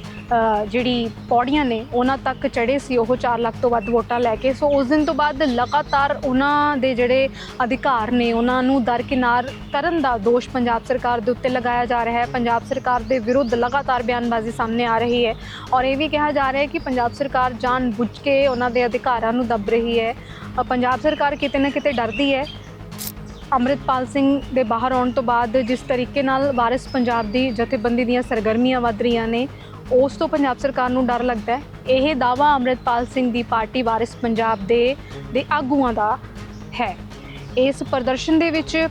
ਜਿਹੜੀ ਪੌੜੀਆਂ ਨੇ, ਉਹਨਾਂ ਤੱਕ ਚੜੇ ਸੀ, ਉਹ 4 ਲੱਖ ਤੋਂ ਵੱਧ ਵੋਟਾਂ ਲੈ ਕੇ। ਸੋ ਉਸ ਦਿਨ ਤੋਂ ਬਾਅਦ ਲਗਾਤਾਰ ਉਹਨਾਂ ਦੇ ਜਿਹੜੇ ਅਧਿਕਾਰ ਨੇ, ਉਹਨਾਂ ਨੂੰ ਦਰਕਿਨਾਰ ਕਰਨ ਦਾ ਦੋਸ਼ ਪੰਜਾਬ ਸਰਕਾਰ ਦੇ ਉੱਤੇ ਲਗਾਇਆ ਜਾ ਰਿਹਾ ਹੈ। ਪੰਜਾਬ ਸਰਕਾਰ ਦੇ ਵਿਰੁੱਧ ਲਗਾਤਾਰ ਬਿਆਨਬਾਜ਼ੀ ਸਾਹਮਣੇ ਆ ਰਹੀ ਹੈ ਔਰ ਇਹ ਵੀ ਕਿਹਾ ਜਾ ਰਿਹਾ ਹੈ ਕਿ ਪੰਜਾਬ ਸਰਕਾਰ ਜਾਣ ਬੁੱਝ ਕੇ ਉਹਨਾਂ ਦੇ ਅਧਿਕਾਰਾਂ ਨੂੰ ਦਬ ਰਹੀ ਹੈ। ਪੰਜਾਬ ਸਰਕਾਰ ਕਿਤੇ ਨਾ ਕਿਤੇ ਡਰਦੀ ਹੈ। ਅੰਮ੍ਰਿਤਪਾਲ ਸਿੰਘ ਦੇ ਬਾਹਰ ਆਉਣ ਤੋਂ ਬਾਅਦ ਜਿਸ ਤਰੀਕੇ ਨਾਲ ਵਾਰਿਸ ਪੰਜਾਬ ਦੀ ਜਥੇਬੰਦੀ ਦੀਆਂ ਸਰਗਰਮੀਆਂ ਵੱਧ ਰਹੀਆਂ ਨੇ ਉਸ ਤੋਂ ਪੰਜਾਬ ਸਰਕਾਰ ਨੂੰ ਡਰ ਲੱਗਦਾ ਹੈ। ਇਹ ਦਾਵਾ ਅੰਮ੍ਰਿਤਪਾਲ ਸਿੰਘ ਦੀ ਪਾਰਟੀ ਵਾਰਿਸ ਪੰਜਾਬ ਦੇ ਦੇ ਆਗੂਆਂ ਦਾ ਹੈ। ਇਸ ਪ੍ਰਦਰਸ਼ਨ ਦੇ ਵਿੱਚ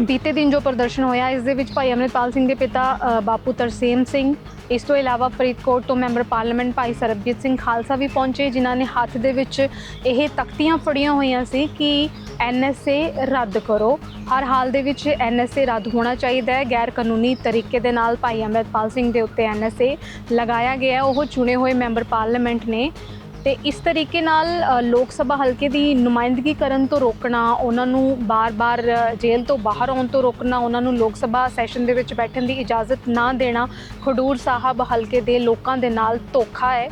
ਬੀਤੇ ਦਿਨ ਜੋ ਪ੍ਰਦਰਸ਼ਨ ਹੋਇਆ, ਇਸ ਦੇ ਵਿੱਚ ਭਾਈ ਅਮਰਿਤਪਾਲ ਸਿੰਘ ਦੇ ਪਿਤਾ ਬਾਪੂ ਤਰਸੇਮ ਸਿੰਘ ਇਸ ਤੋਂ ਇਲਾਵਾ ਫਰੀਦਕੋਟ ਤੋਂ ਮੈਂਬਰ ਪਾਰਲੀਮੈਂਟ ਭਾਈ ਸਰਬਜੀਤ ਸਿੰਘ ਖਾਲਸਾ ਵੀ ਪਹੁੰਚੇ, ਜਿਨ੍ਹਾਂ ਨੇ ਹੱਥ ਦੇ ਵਿੱਚ ਇਹ ਤਖਤੀਆਂ ਫੜੀਆਂ ਹੋਈਆਂ ਸੀ ਕਿ ਐਨਐਸਏ ਰੱਦ ਕਰੋ। ਹਰ ਹਾਲ ਦੇ ਵਿੱਚ ਐਨਐਸਏ ਰੱਦ ਹੋਣਾ ਚਾਹੀਦਾ ਹੈ। ਗੈਰ ਕਾਨੂੰਨੀ ਤਰੀਕੇ ਦੇ ਨਾਲ ਭਾਈ ਅਮਰਿਤਪਾਲ ਸਿੰਘ ਦੇ ਉੱਤੇ ਐਨਐਸਏ ਲਗਾਇਆ ਗਿਆ ਉਹ ਚੁਣੇ ਹੋਏ ਮੈਂਬਰ ਪਾਰਲੀਮੈਂਟ ਨੇ ਤੇ ਇਸ ਤਰੀਕੇ ਨਾਲ ਲੋਕ ਸਭਾ ਹਲਕੇ ਦੀ ਨੁਮਾਇੰਦਗੀ ਕਰਨ ਤੋਂ ਰੋਕਣਾ, ਉਹਨਾਂ ਨੂੰ ਬਾਰ-ਬਾਰ ਜੇਲ੍ਹ ਤੋਂ ਬਾਹਰ ਆਉਣ ਤੋਂ ਰੋਕਣਾ, ਉਹਨਾਂ ਨੂੰ ਲੋਕ ਸਭਾ ਸੈਸ਼ਨ ਦੇ ਵਿੱਚ ਬੈਠਣ ਦੀ ਇਜਾਜ਼ਤ ਨਾ ਦੇਣਾ ਖਡੂਰ ਸਾਹਿਬ ਹਲਕੇ ਦੇ ਲੋਕਾਂ ਦੇ ਨਾਲ ਧੋਖਾ ਹੈ।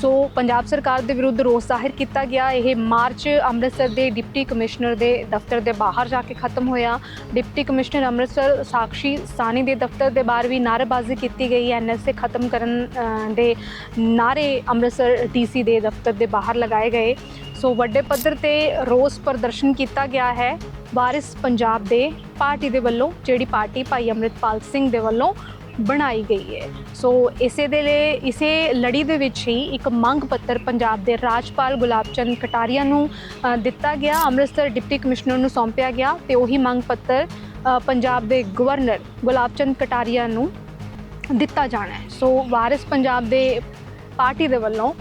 ਸੋ ਪੰਜਾਬ ਸਰਕਾਰ ਦੇ ਵਿਰੁੱਧ ਰੋਸ ਜ਼ਾਹਿਰ ਕੀਤਾ ਗਿਆ। ਇਹ ਮਾਰਚ ਅੰਮ੍ਰਿਤਸਰ ਦੇ ਡਿਪਟੀ ਕਮਿਸ਼ਨਰ ਦੇ ਦਫ਼ਤਰ ਦੇ ਬਾਹਰ ਜਾ ਕੇ ਖਤਮ ਹੋਇਆ। ਡਿਪਟੀ ਕਮਿਸ਼ਨਰ ਅੰਮ੍ਰਿਤਸਰ ਸਾਕਸ਼ੀ ਸਾਨੀ ਦੇ ਦਫ਼ਤਰ ਦੇ ਬਾਹਰ ਵੀ ਨਾਅਰੇਬਾਜ਼ੀ ਕੀਤੀ ਗਈ। ਐਨਐਸਏ ਖਤਮ ਕਰਨ ਦੇ ਨਾਰੇ ਅੰਮ੍ਰਿਤਸਰ ਡੀਸੀ ਦੇ ਦਫ਼ਤਰ ਦੇ ਬਾਹਰ ਲਗਾਏ ਗਏ। ਸੋ ਵੱਡੇ ਪੱਧਰ ਤੇ ਰੋਸ ਪ੍ਰਦਰਸ਼ਨ ਕੀਤਾ ਗਿਆ ਹੈ। ਵਾਰਿਸ ਪੰਜਾਬ ਦੇ ਪਾਰਟੀ ਦੇ ਵੱਲੋਂ, ਜਿਹੜੀ ਪਾਰਟੀ ਭਾਈ ਅੰਮ੍ਰਿਤਪਾਲ ਸਿੰਘ ਦੇ ਵੱਲੋਂ ਬਣਾਈ ਗਈ ਹੈ। ਸੋ ਇਸੇ ਦੇ ਲਈ, ਇਸੇ ਲੜੀ ਦੇ ਵਿੱਚ ਹੀ ਇੱਕ ਮੰਗ ਪੱਤਰ ਪੰਜਾਬ ਦੇ ਰਾਜਪਾਲ ਗੁਲਾਬਚੰਦ ਕਟਾਰੀਆ ਨੂੰ ਦਿੱਤਾ ਗਿਆ। ਅੰਮ੍ਰਿਤਸਰ ਡਿਪਟੀ ਕਮਿਸ਼ਨਰ ਨੂੰ ਸੌਂਪਿਆ ਗਿਆ ਤੇ ਉਹੀ ਮੰਗ ਪੱਤਰ ਪੰਜਾਬ ਦੇ ਗਵਰਨਰ ਗੁਲਾਬਚੰਦ ਕਟਾਰੀਆ ਨੂੰ ਦਿੱਤਾ ਜਾਣਾ ਹੈ। ਸੋ ਵਾਰਿਸ ਪੰਜਾਬ ਦੇ ਪਾਰਟੀ ਦੇ ਵੱਲੋਂ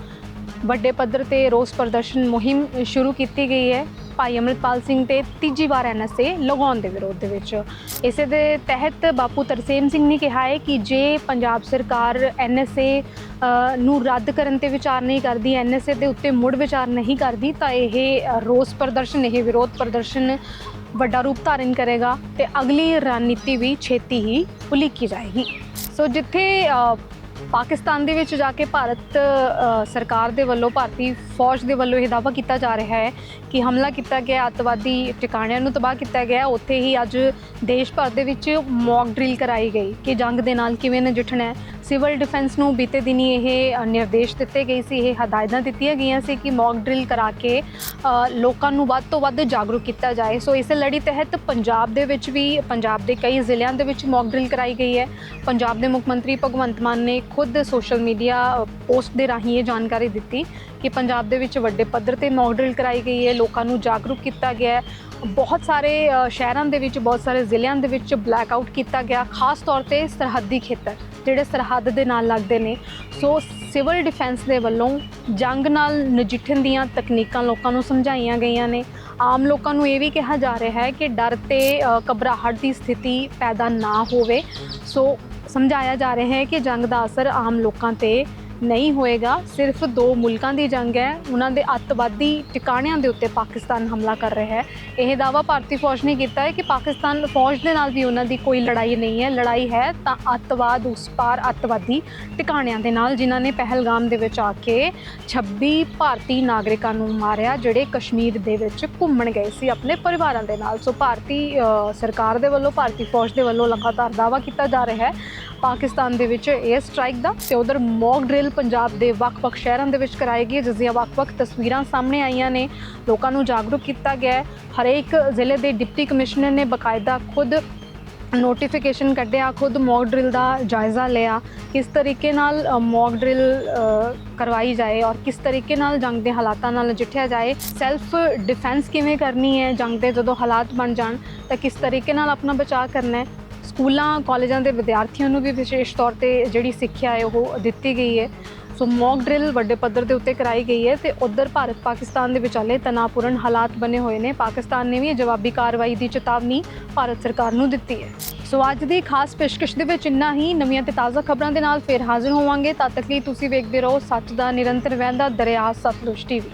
ਵੱਡੇ ਪੱਧਰ ਤੇ ਰੋਸ ਪ੍ਰਦਰਸ਼ਨ ਮੁਹਿੰਮ ਸ਼ੁਰੂ ਕੀਤੀ ਗਈ ਹੈ। ਭਾਈ ਅਮਰਿਤਪਾਲ ਸਿੰਘ ਤੇ ਤੀਜੀ ਵਾਰ ਐਨਐਸਏ ਲਗਾਉਣ ਦੇ ਵਿਰੋਧ ਦੇ ਵਿੱਚ। ਇਸੇ ਦੇ ਤਹਿਤ ਬਾਪੂ ਤਰਸੇਮ ਸਿੰਘ ਨੇ ਕਿਹਾ ਹੈ ਕਿ ਜੇ ਪੰਜਾਬ ਸਰਕਾਰ ਐਨਐਸਏ ਨੂੰ ਰੱਦ ਕਰਨ ਤੇ ਵਿਚਾਰ ਨਹੀਂ ਕਰਦੀ ਐਨਐਸਏ ਦੇ ਉੱਤੇ ਮੁੜ ਵਿਚਾਰ ਨਹੀਂ ਕਰਦੀ, ਤਾਂ ਇਹ ਰੋਸ ਪ੍ਰਦਰਸ਼ਨ, ਇਹ ਵਿਰੋਧ ਪ੍ਰਦਰਸ਼ਨ ਵੱਡਾ ਰੂਪ ਧਾਰਨ ਕਰੇਗਾ ਤੇ ਅਗਲੀ ਰਣਨੀਤੀ ਵੀ ਛੇਤੀ ਹੀ ਉਲੀਕੀ ਜਾਏਗੀ। ਸੋ ਜਿੱਥੇ ਪਾਕਿਸਤਾਨ ਦੇ ਵਿੱਚ ਜਾ ਕੇ ਭਾਰਤ ਸਰਕਾਰ ਦੇ ਵੱਲੋਂ, ਭਾਰਤੀ ਫੌਜ ਦੇ ਵੱਲੋਂ ਇਹ ਦਾਅਵਾ ਕੀਤਾ ਜਾ ਰਿਹਾ ਹੈ ਕਿ ਹਮਲਾ ਕੀਤਾ ਗਿਆ, ਅੱਤਵਾਦੀ ਟਿਕਾਣਿਆਂ ਨੂੰ ਤਬਾਹ ਕੀਤਾ ਗਿਆ। ਉੱਥੇ ਹੀ ਅੱਜ ਦੇਸ਼ ਭਰ ਦੇ ਵਿੱਚ ਮੌਕ ਡਰਿਲ ਕਰਾਈ ਗਈ ਕਿ ਜੰਗ ਦੇ ਨਾਲ ਕਿਵੇਂ ਨਜਿੱਠਣਾ ਹੈ। ਸਿਵਲ ਡਿਫੈਂਸ ਨੂੰ ਬੀਤੇ ਦਿਨੀ ਇਹ ਨਿਰਦੇਸ਼ ਦਿੱਤੇ ਗਏ ਸੀ, ਇਹ ਹਦਾਇਤਾਂ ਦਿੱਤੀਆਂ ਗਈਆਂ ਸੀ ਕਿ ਮੌਕ ਡਰਿਲ ਕਰਾ ਕੇ ਲੋਕਾਂ ਨੂੰ ਵੱਧ ਤੋਂ ਵੱਧ ਜਾਗਰੂਕ ਕੀਤਾ ਜਾਏ। ਸੋ ਇਸੇ ਲੜੀ ਤਹਿਤ ਪੰਜਾਬ ਦੇ ਵਿੱਚ ਵੀ, ਪੰਜਾਬ ਦੇ ਕਈ ਜ਼ਿਲ੍ਹਿਆਂ ਦੇ ਵਿੱਚ ਮੌਕ ਡਰਿਲ ਕਰਾਈ ਗਈ ਹੈ। ਪੰਜਾਬ ਦੇ ਮੁੱਖ ਮੰਤਰੀ ਭਗਵੰਤ ਮਾਨ ਨੇ ਖੁਦ ਸੋਸ਼ਲ ਮੀਡੀਆ ਪੋਸਟ ਦੇ ਰਾਹੀਂ ਇਹ ਜਾਣਕਾਰੀ ਦਿੱਤੀ ਕਿ ਪੰਜਾਬ ਦੇ ਵਿੱਚ ਵੱਡੇ ਪੱਧਰ ਤੇ ਮੌਕ ਡਰਿਲ ਕਰਾਈ ਗਈ ਹੈ, ਲੋਕਾਂ ਨੂੰ ਜਾਗਰੂਕ ਕੀਤਾ ਗਿਆ ਹੈ। ਬਹੁਤ ਸਾਰੇ ਸ਼ਹਿਰਾਂ ਦੇ ਵਿੱਚ, ਬਹੁਤ ਸਾਰੇ ਜ਼ਿਲ੍ਹਿਆਂ ਦੇ ਵਿੱਚ ਬਲੈਕ ਆਊਟ ਕੀਤਾ ਗਿਆ, ਖਾਸ ਤੌਰ ਤੇ ਸਰਹੱਦੀ ਖੇਤਰ, ਜਿਹੜੇ ਸਰਹੱਦ ਦੇ ਨਾਲ ਲੱਗਦੇ ਨੇ। ਸੋ ਸਿਵਲ ਡਿਫੈਂਸ ਦੇ ਵੱਲੋਂ ਜੰਗ ਨਾਲ ਨਜਿੱਠਣ ਦੀਆਂ ਤਕਨੀਕਾਂ ਲੋਕਾਂ ਨੂੰ ਸਮਝਾਈਆਂ ਗਈਆਂ ਨੇ। ਆਮ ਲੋਕਾਂ ਨੂੰ ਇਹ ਵੀ ਕਿਹਾ ਜਾ ਰਿਹਾ ਹੈ ਕਿ ਡਰ ਤੇ ਘਬਰਾਹਟ ਦੀ ਸਥਿਤੀ ਪੈਦਾ ਨਾ ਹੋਵੇ। ਸੋ ਸਮਝਾਇਆ ਜਾ ਰਿਹਾ ਹੈ ਕਿ ਜੰਗ ਦਾ ਅਸਰ ਆਮ ਲੋਕਾਂ ਤੇ ਨਹੀਂ ਹੋਏਗਾ। ਸਿਰਫ ਦੋ ਮੁਲਕਾਂ ਦੀ ਜੰਗ ਹੈ। ਉਹਨਾਂ ਦੇ ਅੱਤਵਾਦੀ ਟਿਕਾਣਿਆਂ ਦੇ ਉੱਤੇ ਪਾਕਿਸਤਾਨ ਹਮਲਾ ਕਰ ਰਿਹਾ ਹੈ। ਇਹ ਦਾਵਾ ਭਾਰਤੀ ਫੌਜ ਨੇ ਕੀਤਾ ਹੈ ਕਿ ਪਾਕਿਸਤਾਨ ਫੌਜ ਦੇ ਨਾਲ ਵੀ ਉਹਨਾਂ ਦੀ ਕੋਈ ਲੜਾਈ ਨਹੀਂ ਹੈ। ਲੜਾਈ ਹੈ ਤਾਂ ਅੱਤਵਾਦ, ਉਸ ਪਾਰ ਅੱਤਵਾਦੀ ਟਿਕਾਣਿਆਂ ਦੇ ਨਾਲ, ਜਿਨ੍ਹਾਂ ਨੇ ਪਹਿਲਗਾਮ ਦੇ ਵਿੱਚ ਆ ਕੇ 26 ਭਾਰਤੀ ਨਾਗਰਿਕਾਂ ਨੂੰ ਮਾਰਿਆ, ਜਿਹੜੇ ਕਸ਼ਮੀਰ ਦੇ ਵਿੱਚ ਘੁੰਮਣ ਗਏ ਸੀ ਆਪਣੇ ਪਰਿਵਾਰਾਂ ਦੇ ਨਾਲ। ਸੋ ਭਾਰਤੀ ਸਰਕਾਰ ਦੇ ਵੱਲੋਂ, ਭਾਰਤੀ ਫੌਜ ਦੇ ਵੱਲੋਂ ਲਗਾਤਾਰ ਦਾਵਾ ਕੀਤਾ ਜਾ ਰਿਹਾ ਹੈ। ਪਾਕਿਸਤਾਨ ਦੇ ਵਿੱਚ 에ਅਰ ਸਟ੍ਰਾਈਕ ਦਾ ਤੇ ਉਧਰ ਮੌਕ ਡਰਿਲ ਪੰਜਾਬ ਦੇ ਵੱਖ-ਵੱਖ ਸ਼ਹਿਰਾਂ ਦੇ ਵਿੱਚ ਕਰਾਈ ਗਈ ਜਿਸ ਦੀਆਂ ਵੱਖ-ਵੱਖ ਤਸਵੀਰਾਂ ਸਾਹਮਣੇ ਆਈਆਂ ਨੇ। ਲੋਕਾਂ ਨੂੰ ਜਾਗਰੂਕ ਕੀਤਾ ਗਿਆ ਹਰੇਕ ਜ਼ਿਲ੍ਹੇ ਦੇ ਡਿਪਟੀ ਕਮਿਸ਼ਨਰ ਨੇ ਬਕਾਇਦਾ ਖੁਦ ਨੋਟੀਫਿਕੇਸ਼ਨ ਕੱਢਿਆ, ਖੁਦ ਮੌਕ ਡਰਿਲ ਦਾ ਜਾਇਜ਼ਾ ਲਿਆ। ਕਿਸ ਤਰੀਕੇ ਨਾਲ ਮੌਕ ਡਰਿਲ ਕਰਵਾਈ ਜਾਏ ਔਰ ਕਿਸ ਤਰੀਕੇ ਨਾਲ ਜੰਗ ਦੇ ਹਾਲਾਤਾਂ ਨਾਲ ਨਜਿੱਠਿਆ ਜਾਏ ਸੈਲਫ ਡਿਫੈਂਸ ਕਿਵੇਂ ਕਰਨੀ ਹੈ, ਜੰਗ ਦੇ ਜਦੋਂ ਹਾਲਾਤ ਬਣ ਜਾਣ, ਤਾਂ ਕਿਸ ਤਰੀਕੇ ਨਾਲ ਆਪਣਾ ਬਚਾਅ ਕਰਨਾ ਹੈ ਸਕੂਲਾਂ, ਕਾਲਜਾਂ ਦੇ ਵਿਦਿਆਰਥੀਆਂ ਨੂੰ ਵੀ ਵਿਸ਼ੇਸ਼ ਤੌਰ ਤੇ ਜਿਹੜੀ ਸਿੱਖਿਆ ਹੈ, ਉਹ ਦਿੱਤੀ ਗਈ ਹੈ। ਸੋ ਮੌਕ ਡਰਿਲ ਵੱਡੇ ਪੱਧਰ ਦੇ ਉੱਤੇ ਕਰਾਈ ਗਈ ਹੈ ਤੇ ਉਧਰ ਭਾਰਤ ਪਾਕਿਸਤਾਨ ਦੇ ਵਿਚਾਲੇ ਤਣਾਅਪੂਰਨ ਹਾਲਾਤ ਬਣੇ ਹੋਏ ਨੇ। ਪਾਕਿਸਤਾਨ ਨੇ ਵੀ ਇਹ ਜਵਾਬੀ ਕਾਰਵਾਈ ਦੀ ਚੇਤਾਵਨੀ ਭਾਰਤ ਸਰਕਾਰ ਨੂੰ ਦਿੱਤੀ ਹੈ। ਸੋ ਅੱਜ ਦੀ ਖਾਸ ਪੇਸ਼ਕਸ਼ ਦੇ ਵਿੱਚ ਇੰਨਾ ਹੀ। ਨਵੀਆਂ ਤੇ ਤਾਜ਼ਾ ਖਬਰਾਂ ਦੇ ਨਾਲ ਫੇਰ ਹਾਜ਼ਰ ਹੋਵਾਂਗੇ। ਤਦ ਤੱਕ ਲਈ ਤੁਸੀਂ ਵੇਖਦੇ ਰਹੋ ਸੱਚ ਦਾ ਨਿਰੰਤਰ ਵਹਿੰਦਾ ਦਰਿਆ ਸਤਲੁਜ ਟੀਵੀ।